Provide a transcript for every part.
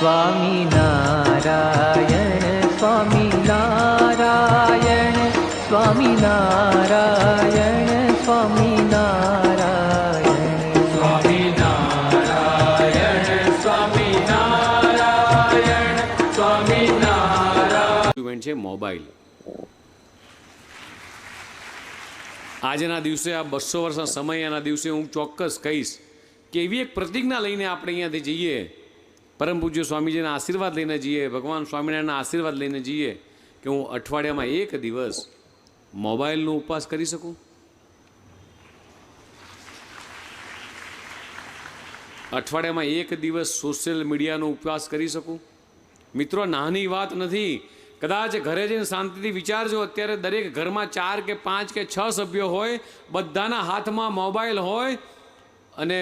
સ્વામી Narayan Swami Narayan Swami Narayan Swami Narayan. Event છે mobile. આજના દિવસે આ બસો વર્ષના સમયના દિવસે હું ચોક્કસ કહીશ કે એવી એક પ્રતિજ્ઞા લઈને આપણે અહીંયાથી જઈએ પરમ પૂજ્ય સ્વામીજીના આશીર્વાદ લઈને જઈએ, ભગવાન સ્વામિનારાયણના આશીર્વાદ લઈને જઈએ કે હું અઠવાડિયામાં એક દિવસ મોબાઈલનો ઉપવાસ કરી શકું? અઠવાડિયામાં એક દિવસ સોશિયલ મીડિયાનો ઉપવાસ કરી શકું? મિત્રો, નાની વાત નથી. કદાચ ઘરે જઈને શાંતિથી વિચારજો, અત્યારે દરેક ઘરમાં ચાર કે પાંચ કે છ સભ્યો હોય, બધાના હાથમાં મોબાઈલ હોય અને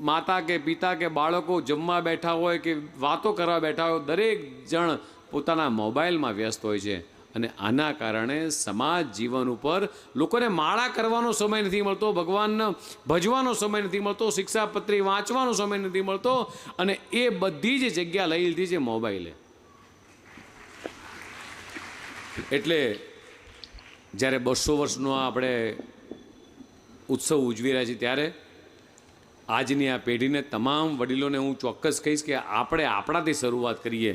માતા કે પિતા કે બાળકો જમવા બેઠા હોય કે વાતો કરવા બેઠા હોય, દરેક જણ પોતાના મોબાઈલમાં વ્યસ્ત હોય છે. અને આના કારણે સમાજ જીવન ઉપર લોકોને માળા કરવાનો સમય નથી મળતો ભગવાનને ભજવાનો સમય નથી મળતો, શિક્ષાપત્રી વાંચવાનો સમય નથી મળતો અને એ બધી જ જગ્યા લઈ લીધી છે મોબાઈલે. એટલે જ્યારે બસો વર્ષનો આપણે ઉત્સવ ઉજવી રહ્યા છીએ ત્યારે આજની આ પેઢીને તમામ વડીલોને હું ચોક્કસ કહીશ કે આપણે આપણાથી શરૂઆત કરીએ.